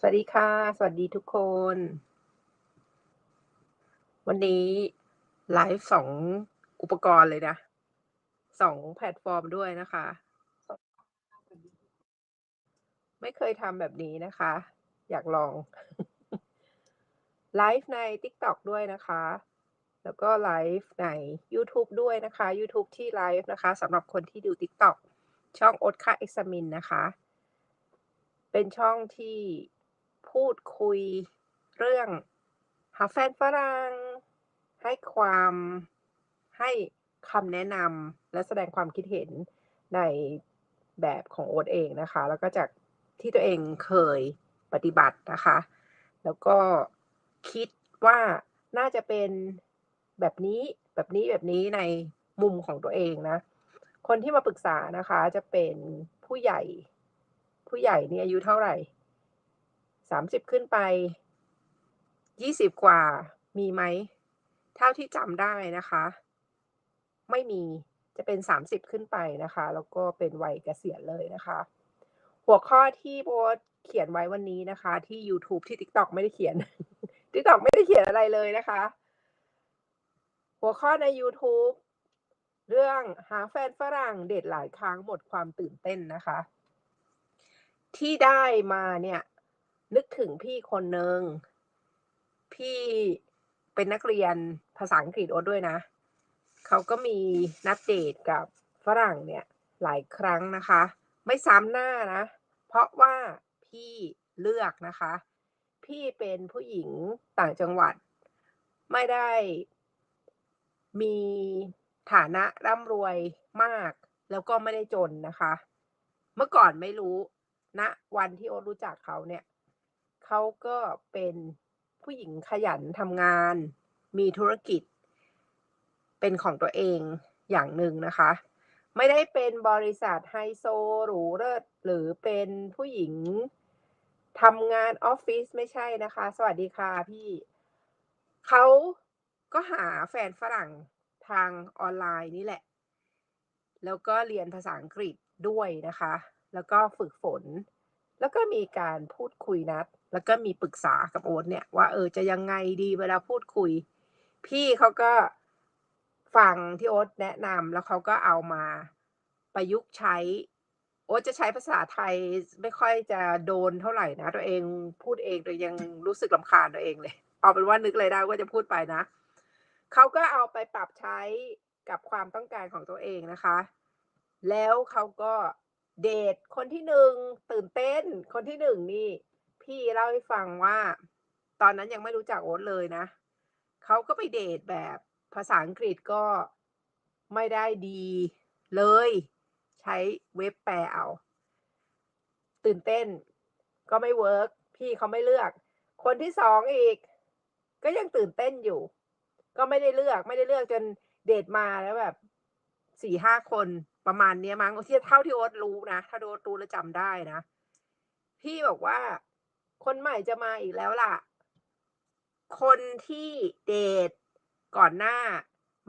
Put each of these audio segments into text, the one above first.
สวัสดีค่ะ สวัสดีทุกคน วันนี้ไลฟ์สองอุปกรณ์เลยนะสองแพลตฟอร์มด้วยนะคะ ไม่เคยทำแบบนี้นะคะ อยากลองไลฟ์ใน TikTok ด้วยนะคะ แล้วก็ไลฟ์ใน YouTube ด้วยนะคะ YouTube ที่ไลฟ์นะคะสำหรับคนที่ดู TikTok ช่องโอ๊ตค่าเอ็กซ์มินนะคะ เป็นช่องที่ พูดคุยเรื่อง หาแฟนฝรั่งให้ความให้คำแนะนำและแสดงความคิดเห็นในแบบของโอ๊ตเองนะคะ แล้วก็จากที่ตัวเองเคยปฏิบัตินะคะ แล้วก็คิดว่าน่าจะเป็นแบบนี้แบบนี้แบบนี้ในมุมของตัวเองนะ คนที่มาปรึกษานะคะจะเป็นผู้ใหญ่ ผู้ใหญ่นี่อายุเท่าไหร่ สามสิบขึ้นไปยี่สิบกว่ามีไหม เท่าที่จำได้นะคะ ไม่มีจะเป็นสามสิบขึ้นไปนะคะ แล้วก็เป็นวัยเกษียณเลยนะคะ หัวข้อที่โบสเขียนไว้วันนี้นะคะ ที่ YouTube ที่ TikTok ไม่ได้เขียน TikTok ไม่ได้เขียนอะไรเลยนะคะ หัวข้อใน YouTube เรื่องหาแฟนฝรั่งเดทหลายครั้งหมดความตื่นเต้นนะคะ ที่ได้มาเนี่ย นึกถึงพี่คนหนึ่งพี่เป็นนักเรียนภาษาอังกฤษโอ๊ตด้วยนะ เขาก็มีนัดเดทกับฝรั่งเนี่ยหลายครั้งนะคะ ไม่ซ้ำหน้านะ เพราะว่าพี่เลือกนะคะ พี่เป็นผู้หญิงต่างจังหวัด ไม่ได้มีฐานะร่ำรวยมาก แล้วก็ไม่ได้จนนะคะ เมื่อก่อนไม่รู้ณนะวันที่โอรู้จักเขาเนี่ย เขาก็เป็นผู้หญิงขยันทำงาน มีธุรกิจ เป็นของตัวเองอย่างหนึ่งนะคะ ไม่ได้เป็นบริษัทไฮโซหรูเลิศหรือเป็นผู้หญิงทำงานออฟฟิศไม่ใช่นะคะ สวัสดีค่ะพี่เขาก็หาแฟนฝรั่งทางออนไลน์นี่แหละ แล้วก็เรียนภาษาอังกฤษด้วยนะคะ แล้วก็ฝึกฝน แล้วก็มีการพูดคุยนัด แล้วก็มีปรึกษากับโอ๊ตเนี่ยว่าเออจะยังไงดีเวลาพูดคุย พี่เขาก็ฟังที่โอ๊ตแนะนำแล้วเขาก็เอามาประยุกต์ใช้ โอ๊ตจะใช้ภาษาไทยไม่ค่อยจะโดนเท่าไหร่นะ ตัวเองพูดเองตัวยังรู้สึกลำคาญตัวเองเลย เอาเป็นว่านึกเลยได้ว่าจะพูดไปนะเขาก็เอาไปปรับใช้กับความต้องการของตัวเองนะคะ แล้วเขาก็ เดทคนที่หนึ่งตื่นเต้น คนที่หนึ่งนี่ พี่เล่าให้ฟังว่า ตอนนั้นยังไม่รู้จักโอ๊ตเลยนะเขาก็ไปเดทแบบภาษาอังกฤษก็ไม่ได้ดีเลย ใช้เว็บแปลเอา ตื่นเต้น ก็ไม่เวิร์กพี่เขาไม่เลือก คนที่สองอีก ก็ยังตื่นเต้นอยู่ ก็ไม่ได้เลือก ไม่ได้เลือกจนเดทมาแล้วแบบสี่ห้าคน ประมาณเนี้ยมั้งที่เท่าที่โอ๊ตรู้นะถ้าโอ๊ตรู้แล้วจำได้นะพี่บอกว่า คนใหม่จะมาอีกแล้วล่ะ คนที่เดทก่อนหน้า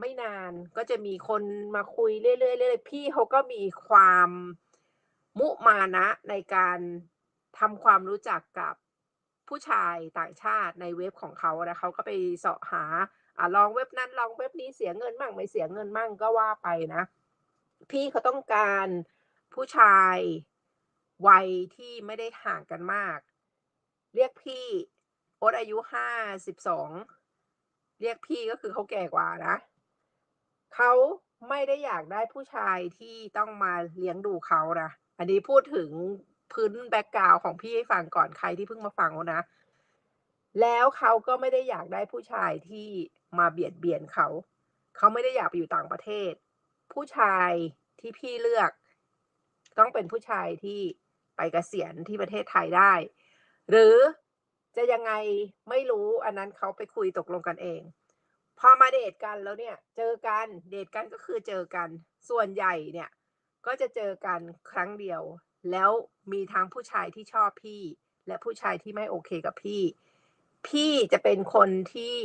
ไม่นานก็จะมีคนมาคุยเรื่อยๆเรื่อยๆพี่เขาก็มีความมุมานะในการทำความรู้จักกับผู้ชายต่างชาติในเว็บของเขานะเขาก็ไปเสาะหาอ่าลองเว็บนั้นลองเว็บนี้เสียเงินมั่งไม่เสียเงินมั่งก็ว่าไปนะ พี่เขาต้องการผู้ชายวัยที่ไม่ได้ห่างกันมาก เรียกพี่โอ๊ตอายุห้าสิบสองเรียกพี่ก็คือเขาแก่กว่านะเขาไม่ได้อยากได้ผู้ชายที่ต้องมาเลี้ยงดูเขานะอันนี้พูดถึงพื้นแบ็กกราวของพี่ให้ฟังก่อนใครที่เพิ่งมาฟังนะ แล้วเขาก็ไม่ได้อยากได้ผู้ชายที่มาเบียดเบียนเขา เขาไม่ได้อยากไปอยู่ต่างประเทศ ผู้ชายที่พี่เลือก ต้องเป็นผู้ชายที่ไปเกษียณที่ประเทศไทยได้ หรือจะยังไงไม่รู้อันนั้นเขาไปคุยตกลงกันเอง พอมาเดทกันแล้วเนี่ย เจอกันเดทกันก็คือเจอกันส่วนใหญ่เนี่ย ก็จะเจอกันครั้งเดียว แล้วมีทั้งผู้ชายที่ชอบพี่ และผู้ชายที่ไม่โอเคกับพี่ พี่จะเป็นคนที่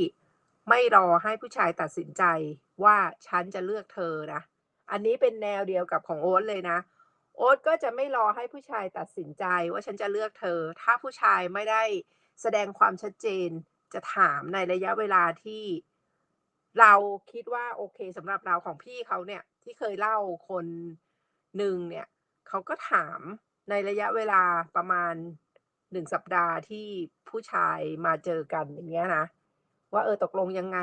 ไม่รอให้ผู้ชายตัดสินใจว่าฉันจะเลือกเธอนะ อันนี้เป็นแนวเดียวกับของโอ๊ตเลยนะ โอ๊ตก็จะไม่รอให้ผู้ชายตัดสินใจว่าฉันจะเลือกเธอ ถ้าผู้ชายไม่ได้แสดงความชัดเจน จะถามในระยะเวลาที่เราคิดว่าโอเคสำหรับเราของพี่เขาเนี่ย ที่เคยเล่าคนหนึ่งเนี่ยเขาก็ถามในระยะเวลาประมาณ1สัปดาห์ที่ผู้ชายมาเจอกันอย่างเงี้ยนะว่าเออตกลงยังไง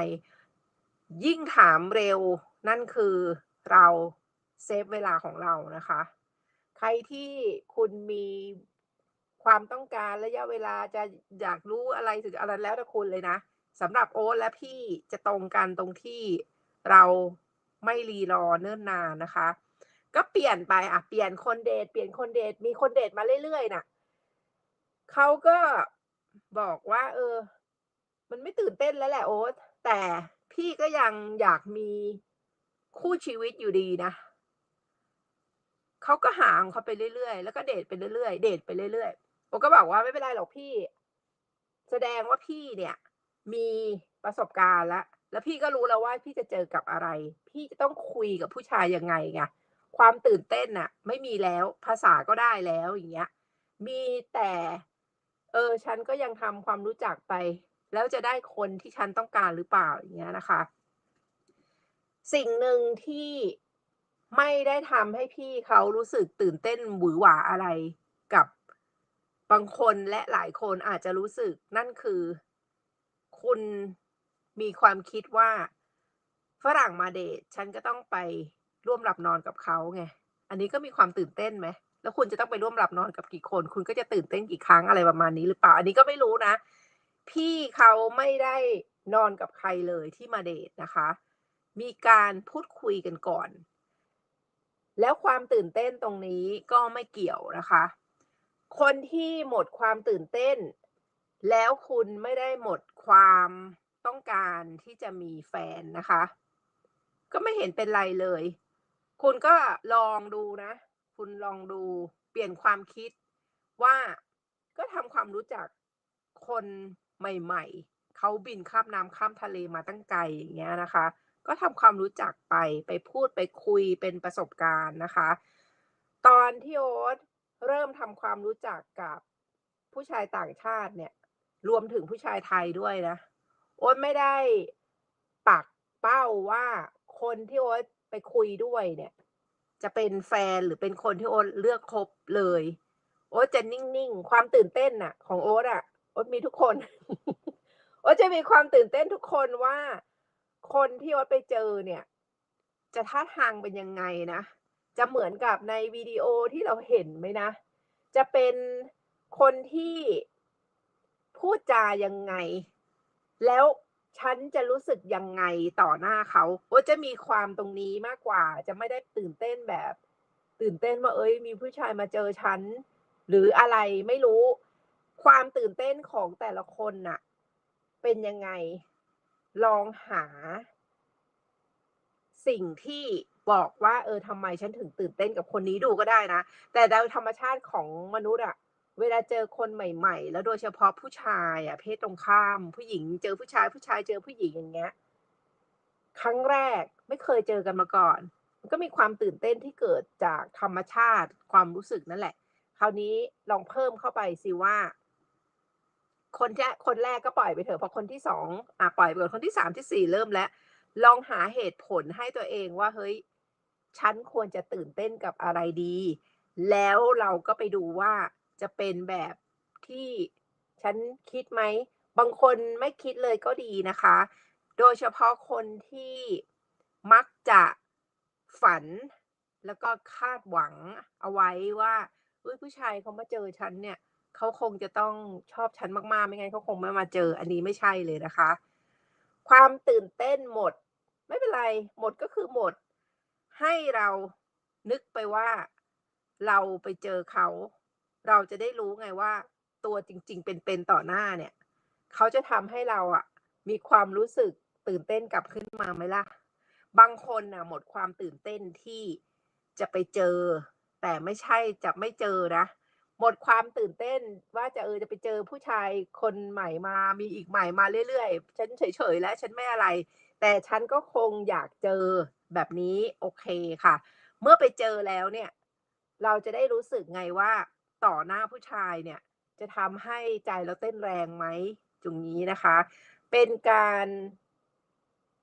ยิ่งถามเร็วนั่นคือ เราเซฟเวลาของเรานะคะ ใครที่คุณมีความต้องการระยะเวลาจะอยากรู้อะไรถึงอะไรแล้วแต่คุณเลยนะสำหรับโอ๊ตและพี่จะตรงกันตรงที่เราไม่รีรอเนิ่นนานนะคะ ก็เปลี่ยนไปอะเปลี่ยนคนเดตเปลี่ยนคนเดตมีคนเดตมาเรื่อยๆน่ะเขาก็บอกว่า เออ มันไม่ตื่นเต้นแล้วแหละโอ๊ตแต่พี่ก็ยังอยากมี คู่ชีวิตอยู่ดีนะเขาก็หาของเขาไปเรื่อยๆ แล้วก็เดตไปเรื่อยๆ เดตไปเรื่อยๆโอก็บอกว่า"ไม่เป็นไรหรอกพี่ แสดงว่าพี่เนี่ย มีประสบการณ์แล้วแล้วพี่ก็รู้แล้วว่าพี่จะเจอกับอะไร พี่จะต้องคุยกับผู้ชายยังไงไงความตื่นเต้นน่ะ ไม่มีแล้วภาษาก็ได้แล้วอย่างเงี้ย มีแต่ เออ ฉันก็ยังทำความรู้จักไป แล้วจะได้คนที่ฉันต้องการหรือเปล่าอย่างเงี้ยนะคะ สิ่งหนึ่งที่ไม่ได้ทำให้พี่เขารู้สึกตื่นเต้นหวือหวาอะไรกับบางคนและหลายคนอาจจะรู้สึกนั่นคือ คุณมีความคิดว่าฝรั่งมาเดตฉันก็ต้องไปร่วมหลับนอนกับเขาไง อันนี้ก็มีความตื่นเต้นไหม?แล้วคุณจะต้องไปร่วมหลับนอนกับกี่คน คุณก็จะตื่นเต้นกี่ครั้งอะไรประมาณนี้หรือเปล่า อันนี้ก็ไม่รู้นะ พี่เขาไม่ได้นอนกับใครเลยที่มาเดตนะคะ มีการพูดคุยกันก่อน แล้วความตื่นเต้นตรงนี้ก็ไม่เกี่ยวนะคะ คนที่หมดความตื่นเต้น แล้วคุณไม่ได้หมดความต้องการที่จะมีแฟนนะคะ ก็ไม่เห็นเป็นไรเลย คุณก็ลองดูนะ คุณลองดูเปลี่ยนความคิดว่าก็ทำความรู้จักคนใหม่ ๆเขาบินข้ามน้ำข้ามทะเลมาตั้งไกลอย่างเงี้ยนะคะ ก็ทำความรู้จักไปไปพูดไปคุยเป็นประสบการณ์นะคะ ตอนที่โอ๊ตเริ่มทำความรู้จักกับผู้ชายต่างชาติเนี่ย รวมถึงผู้ชายไทยด้วยนะ โอ๊ตไม่ได้ปักเป้าว่าคนที่โอ๊ตไปคุยด้วยเนี่ย จะเป็นแฟนหรือเป็นคนที่โอ๊ตเลือกคบเลย โอ๊ตจะนิ่งๆ ความตื่นเต้นน่ะ ของโอ๊ตอะโอ๊ตมีทุกคน โอ๊ตจะมีความตื่นเต้นทุกคนว่า คนที่โอ๊ตไปเจอเนี่ย จะท่าทางเป็นยังไงนะ จะเหมือนกับในวิดีโอที่เราเห็นไหมนะ จะเป็นคนที่พูดจายังไง แล้วฉันจะรู้สึกยังไงต่อหน้าเขาโอ๊ตจะมีความตรงนี้มากกว่า จะไม่ได้ตื่นเต้นแบบ ตื่นเต้นว่าเฮ้ย มีผู้ชายมาเจอฉัน หรืออะไรไม่รู้ ความตื่นเต้นของแต่ละคนน่ะ เป็นยังไง ลองหา สิ่งที่บอกว่า เออทำไมฉันถึงตื่นเต้นกับคนนี้ดูก็ได้นะ แต่โดยธรรมชาติของมนุษย์อะเวลาเจอคนใหม่ ๆ แล้วโดยเฉพาะผู้ชายอะเพศตรงข้าม ผู้หญิง เจอผู้ชายผู้ชายเจอผู้หญิงอย่างเงี้ย ครั้งแรกไม่เคยเจอกันมาก่อน มันก็มีความตื่นเต้นที่เกิดจากธรรมชาติความรู้สึกนั่นแหละ คราวนี้ลองเพิ่มเข้าไปสิว่า คนแจ๊ะคนแรกก็ปล่อยไปเถอะพอคนที่2องอะปล่อยไปก่อนคนที่3ที่4เริ่มแล้ว ลองหาเหตุผลให้ตัวเองว่าเฮ้ยฉันควรจะตื่นเต้นกับอะไรดี แล้วเราก็ไปดูว่าจะเป็นแบบที่ฉันคิดไหม บางคนไม่คิดเลยก็ดีนะคะ โดยเฉพาะคนที่มักจะฝันแล้วก็คาดหวังเอาไว้ว่าอุ๊ยผู้ชายเขามาเจอฉันเนี่ย เขาคงจะต้องชอบฉันมากๆ ไม่งั้นเขาคงไม่มาเจอ อันนี้ไม่ใช่เลยนะคะ ความตื่นเต้นหมด ไม่เป็นไรหมดก็คือหมด ให้เรานึกไปว่าเราไปเจอเขา เราจะได้รู้ไงว่า ตัวจริง ๆ เป็นๆต่อหน้าเนี่ยเขาจะทำให้เราอะมีความรู้สึกตื่นเต้นกลับขึ้นมาไหมล่ะ บางคนน่ะหมดความตื่นเต้นที่จะไปเจอ แต่ไม่ใช่จะไม่เจอนะ หมดความตื่นเต้นว่าจะเออจะไปเจอผู้ชายคนใหม่มามีอีกใหม่มาเรื่อยๆ ฉันเฉยๆแล้วฉันไม่อะไร แต่ฉันก็คงอยากเจอแบบนี้โอเคค่ะ เมื่อไปเจอแล้วเนี่ย เราจะได้รู้สึกไงว่าต่อหน้าผู้ชายเนี่ย จะทำให้ใจเราเต้นแรงไหมตรงนี้นะคะ เป็นการ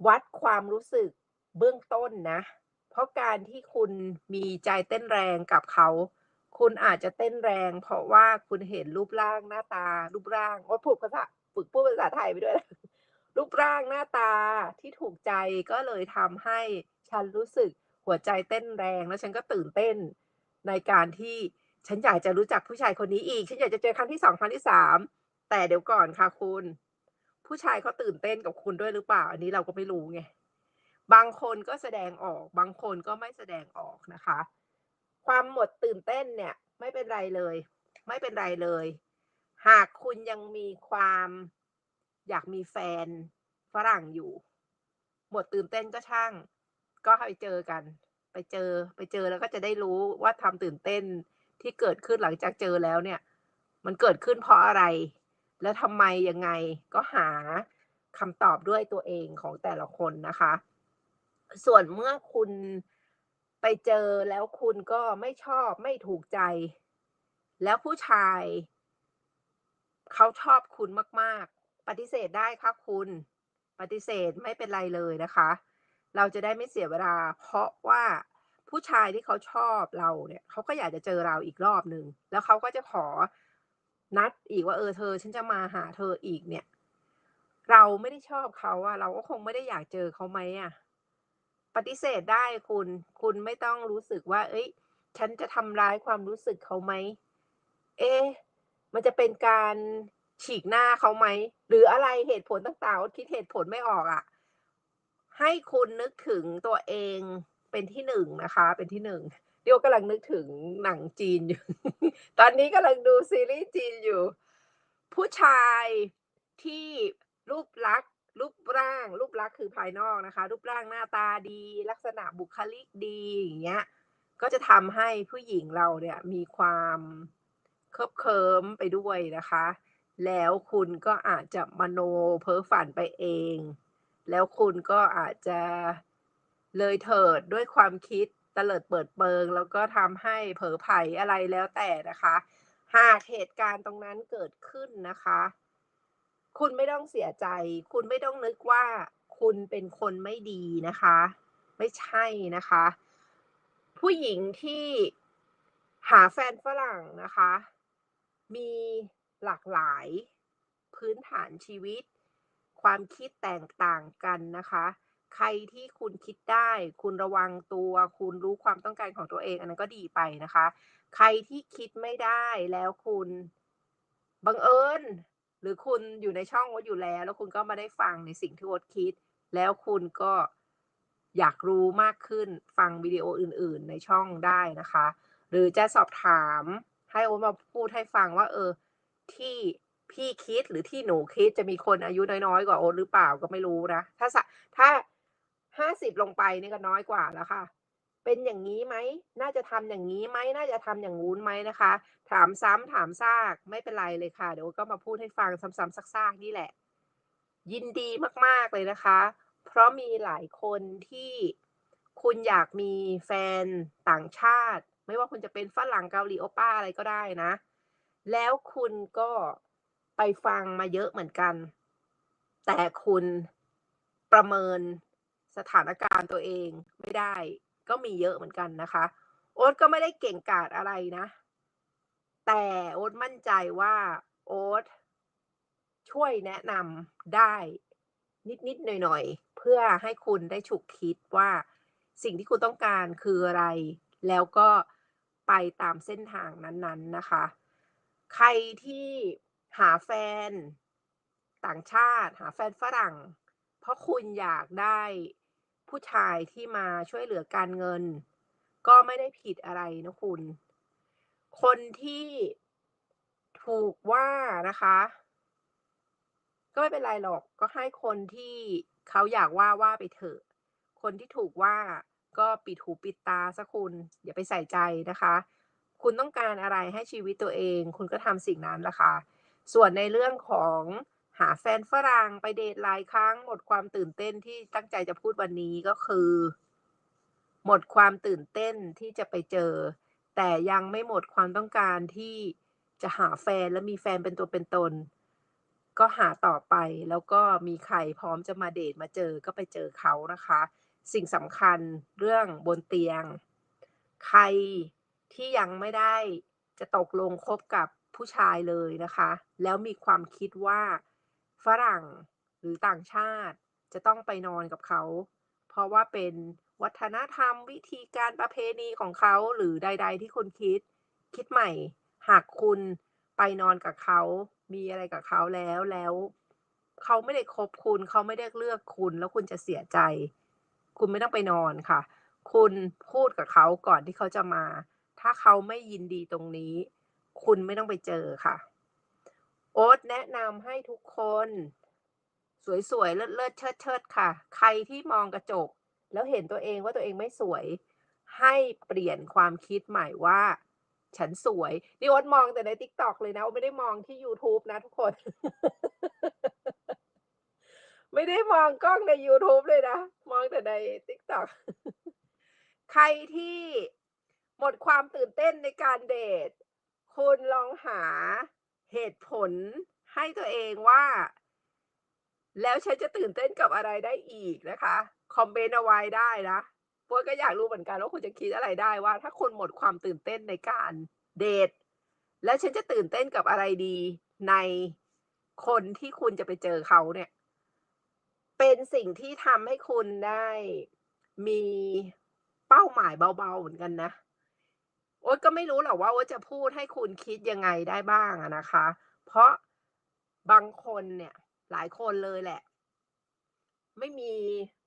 วัดความรู้สึกเบื้องต้นนะ เพราะการที่คุณมีใจเต้นแรงกับเขา คุณอาจจะเต้นแรง เพราะว่าคุณเห็นรูปร่างหน้าตา รูปร่างโอ๊ยพูดภาษาฝึกพูดภาษาไทยไปด้วย รูปร่างหน้าตาที่ถูกใจก็เลยทำให้ฉันรู้สึกหัวใจเต้นแรงแล้วฉันก็ตื่นเต้นในการที่ฉันอยากจะรู้จักผู้ชายคนนี้อีก ฉันอยากจะเจอครั้งที่2ครั้งที่3แต่เดี๋ยวก่อนค่ะคุณ ผู้ชายเขาตื่นเต้นกับคุณด้วยหรือเปล่า อันนี้เราก็ไม่รู้ไงบางคนก็แสดงออก บางคนก็ไม่แสดงออกนะคะ ความหมดตื่นเต้นเนี่ย ไม่เป็นไรเลย ไม่เป็นไรเลย หากคุณยังมีความอยากมีแฟนฝรั่งอยู่ หมดตื่นเต้นก็ช่าง ก็ไปเจอกัน ไปเจอไปเจอแล้วก็จะได้รู้ว่าควาตื่นเต้นที่เกิดขึ้นหลังจากเจอแล้วเนี่ย มันเกิดขึ้นเพราะอะไร แล้วทำไมยังไงก็หาคำตอบด้วยตัวเองของแต่ละคนนะคะ ส่วนเมื่อคุณ ไปเจอแล้วคุณก็ไม่ชอบไม่ถูกใจ แล้วผู้ชาย เขาชอบคุณมาก ๆ ปฏิเสธได้ค่ะคุณ ปฏิเสธไม่เป็นไรเลยนะคะ เราจะได้ไม่เสียเวลา เพราะว่าผู้ชายที่เขาชอบเราเนี่ยเขาก็อยากจะเจอเราอีกรอบหนึ่งแล้วเขาก็จะขอนัดอีกว่าเออเธอ ฉันจะมาหาเธออีกเนี่ย เราไม่ได้ชอบเขาอะเราก็คงไม่ได้อยากเจอเขาไหมอะ ปฏิเสธได้คุณ คุณไม่ต้องรู้สึกว่าเฮ้ย ฉันจะทำร้ายความรู้สึกเขาไหม เอ๊ะ มันจะเป็นการฉีกหน้าเขาไหม หรืออะไรเหตุผลต่างๆคิดเหตุผลไม่ออกอะให้คุณนึกถึงตัวเองเป็นที่1นะคะ เป็นที่1เดี๋ยวกำลังนึกถึงหนังจีนอยู่ ตอนนี้กำลังดูซีรีส์จีนอยู่ ผู้ชายที่รูปลักษณ์ รูปร่างรูปลักษณ์คือภายนอกนะคะ รูปร่างหน้าตาดี ลักษณะบุคลิกดีอย่างเงี้ยก็จะทำให้ผู้หญิงเราเนี่ยมีความเคลิบเคลิมไปด้วยนะคะ แล้วคุณก็อาจจะมโนเพ้อฝันไปเอง แล้วคุณก็อาจจะเลยเถิดด้วยความคิดเตลิดเปิดเปิง แล้วก็ทำให้เผลอไผลอะไรแล้วแต่นะคะ หากเหตุการณ์ตรงนั้นเกิดขึ้นนะคะ คุณไม่ต้องเสียใจ คุณไม่ต้องนึกว่าคุณเป็นคนไม่ดีนะคะ ไม่ใช่นะคะ ผู้หญิงที่หาแฟนฝรั่งนะคะ มีหลากหลายพื้นฐานชีวิต ความคิดแตกต่างกันนะคะ ใครที่คุณคิดได้ คุณระวังตัว คุณรู้ความต้องการของตัวเอง อันนั้นก็ดีไปนะคะ ใครที่คิดไม่ได้แล้วคุณบังเอิญ หรือคุณอยู่ในช่องโอ๊ตอยู่แล้ว แล้วคุณก็มาได้ฟังในสิ่งที่โอ๊ตคิด แล้วคุณก็อยากรู้มากขึ้นฟังวิดีโออื่น ๆ ในช่องได้นะคะ หรือจะสอบถามให้โอ๊ตมาพูดให้ฟังว่า เออ ที่พี่คิดหรือที่หนูคิดจะมีคนอายุน้อยๆกว่าโอ๊ตหรือเปล่าก็ไม่รู้นะ ถ้าสะถ้า50ลงไปนี่ก็น้อยกว่าแล้วค่ะ เป็นอย่างงี้ไหม น่าจะทำอย่างงี้ไหม น่าจะทำอย่างงู้นไหมนะคะ ถามซ้ำถามซากไม่เป็นไรเลยค่ะ เดี๋ยวก็มาพูดให้ฟังซ้ำๆซากๆนี่แหละ ยินดีมากๆเลยนะคะ เพราะมีหลายคนที่คุณอยากมีแฟนต่างชาติ ไม่ว่าคุณจะเป็นฝรั่งเกาหลีโอป้าอะไรก็ได้นะ แล้วคุณก็ไปฟังมาเยอะเหมือนกัน แต่คุณประเมินสถานการณ์ตัวเองไม่ได้ ก็มีเยอะเหมือนกันนะคะ โอ๊ตก็ไม่ได้เก่งกาจอะไรนะ แต่โอ๊ตมั่นใจว่าโอ๊ตช่วยแนะนำได้นิดๆหน่อยๆ เพื่อให้คุณได้ฉุกคิดว่าสิ่งที่คุณต้องการคืออะไร แล้วก็ไปตามเส้นทางนั้นๆนะคะ ใครที่หาแฟนต่างชาติ หาแฟนฝรั่ง เพราะคุณอยากได้ ผู้ชายที่มาช่วยเหลือการเงิน ก็ไม่ได้ผิดอะไรนะคุณ คนที่ถูกว่านะคะ ก็ไม่เป็นไรหรอกก็ให้คนที่เขาอยากว่าว่าไปเถอะ คนที่ถูกว่าก็ปิดหูปิดตาสียคุณ อย่าไปใส่ใจนะคะ คุณต้องการอะไรให้ชีวิตตัวเอง คุณก็ทำสิ่งนั้นละค่ะ ส่วนในเรื่องของ หาแฟนฝรั่งไปเดตหลายครั้ง หมดความตื่นเต้นที่ตั้งใจจะพูดวันนี้ก็คือ หมดความตื่นเต้นที่จะไปเจอ แต่ยังไม่หมดความต้องการที่จะหาแฟนและมีแฟนเป็นตัวเป็นตน ก็หาต่อไปแล้วก็มีใครพร้อมจะมาเดตมาเจอก็ไปเจอเขานะคะ สิ่งสำคัญเรื่องบนเตียง ใครที่ยังไม่ได้จะตกลงคบกับผู้ชายเลยนะคะ แล้วมีความคิดว่า ฝรั่งหรือต่างชาติจะต้องไปนอนกับเขา เพราะว่าเป็นวัฒนธรรมวิธีการประเพณีของเขาหรือใด ๆ ที่คุณคิด คิดใหม่ หากคุณไปนอนกับเขา มีอะไรกับเขาแล้วแล้วเขาไม่ได้คบคุณเขาไม่ได้เลือกคุณแล้วคุณจะเสียใจ คุณไม่ต้องไปนอนค่ะ คุณพูดกับเขาก่อนที่เขาจะมา ถ้าเขาไม่ยินดีตรงนี้ คุณไม่ต้องไปเจอค่ะ โอ๊ตแนะนำให้ทุกคน สวยๆ เลิศๆเชิดๆค่ะ ใครที่มองกระจก แล้วเห็นตัวเองว่าตัวเองไม่สวย ให้เปลี่ยนความคิดใหม่ว่า ฉันสวยนี่โอ๊ตมองแต่ใน TikTok เลยนะไม่ได้มองที่ยูทูบนะทุกคน ไม่ได้มองกล้องในยูทูบเลยนะ มองแต่ใน TikTok ใครที่หมดความตื่นเต้นในการเดตคุณลองหา เหตุผลให้ตัวเองว่า แล้วฉันจะตื่นเต้นกับอะไรได้อีกนะคะ คอมเมนต์เอาไว้ได้นะโอ๊ตก็อยากรู้เหมือนกันว่าคุณจะคิดอะไรได้ว่า ถ้าคุณหมดความตื่นเต้นในการเดตแล้วฉันจะตื่นเต้นกับอะไรดีในคนที่คุณจะไปเจอเขาเนี่ย เป็นสิ่งที่ทำให้คุณได้มีเป้าหมายเบาๆเหมือนกันนะ โอ๊ตก็ไม่รู้หรอกว่าโอ๊ตจะพูดให้คุณคิดยังไงได้บ้างนะคะ เพราะบางคนเนี่ยหลายคนเลยแหละ ไม่มี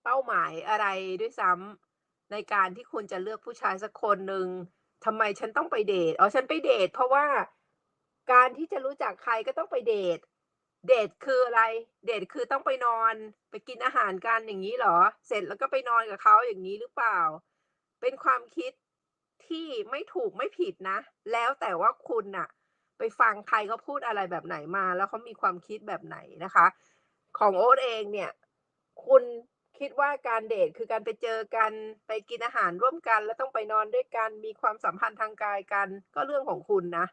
เป้าหมายอะไรด้วยซ้ำในการที่คุณจะเลือกผู้ชายสักคนหนึ่งทำไมฉันต้องไปเดตอ๋อฉันไปเดตเพราะว่าการที่จะรู้จักใครก็ต้องไปเดตเดตคืออะไร เดตคือต้องไปนอนไปกินอาหารกันอย่างงี้เหรอ?เสร็จแล้วก็ไปนอนกับเขาอย่างงี้หรือเปล่า?เป็นความคิด ที่ไม่ถูกไม่ผิดนะ แล้วแต่ว่าคุณน่ะไปฟังใครเขาพูดอะไรแบบไหนมา แล้วเขามีความคิดแบบไหนนะคะ ของโอ๊ตเองเนี่ย คุณคิดว่าการเดตคือการไปเจอกันไปกินอาหารร่วมกัน แล้วต้องไปนอนด้วยกันมีความสัมพันธ์ทางกายกัน ก็เรื่องของคุณนะ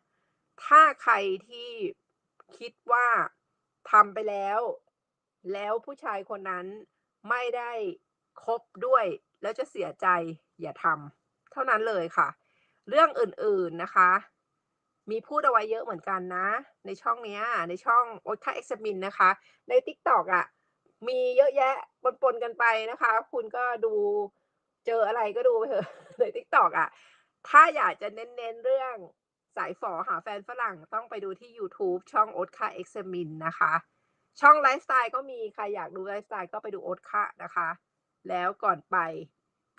ถ้าใครที่คิดว่าทำไปแล้ว แล้วผู้ชายคนนั้นไม่ได้คบด้วย แล้วจะเสียใจอย่าทำ ท่านั้นเลยค่ะ เรื่องอื่นๆนะคะ มีพูดเอาไว้เยอะเหมือนกันนะ ในช่องเนี้ย ในช่องโอ๊ตค่ะ Examine นนะคะ ใน TikTok อะมีเยอะแยะปนๆกันไปนะคะ คุณก็ดูเจออะไรก็ดูไปเถอะใน TikTok อะถ้าอยากจะเน้นๆเรื่องสายฝอหาแฟนฝรั่งต้องไปดูที่ยูทูบช่องโอ๊ตค่ะ Examine นะคะ ช่องไลฟ์สไตล์ก็มีใครอยากดูไลฟ์สไตล์ก็ไปดูโอ๊ตค่ะนะคะ แล้วก่อนไป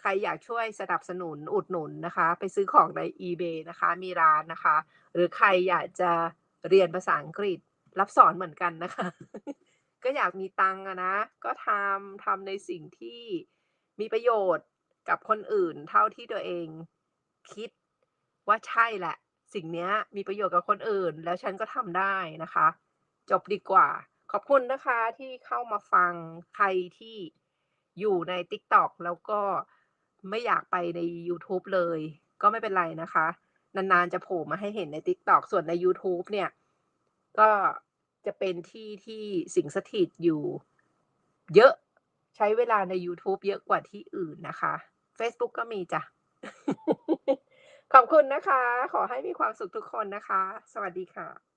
ใครอยากช่วยสนับสนุนอุดหนุนนะคะ ไปซื้อของใน eBay นะคะ มีร้านนะคะ หรือใครอยากจะเรียนภาษาอังกฤษรับสอนเหมือนกันนะคะ ก็อยากมีตังค์อะนะ ก็ทำทำในสิ่งที่มีประโยชน์กับคนอื่น เท่าที่ตัวเองคิดว่าใช่แหละ สิ่งนี้มีประโยชน์กับคนอื่น แล้วฉันก็ทำได้นะคะ จบดีกว่า ขอบคุณนะคะที่เข้ามาฟังใครที่อยู่ใน TikTok แล้วก็ ไม่อยากไปในยูทูบเลย ก็ไม่เป็นไรนะคะ นานๆจะโผล่มาให้เห็นใน TikTok ส่วนในยูทูบเนี่ย ก็จะเป็นที่ที่สิงสถิตอยู่ เยอะใช้เวลาในยูทูบเยอะกว่าที่อื่นนะคะเฟซบุ๊กก็มีจ้ะ ขอบคุณนะคะ ขอให้มีความสุขทุกคนนะคะ สวัสดีค่ะ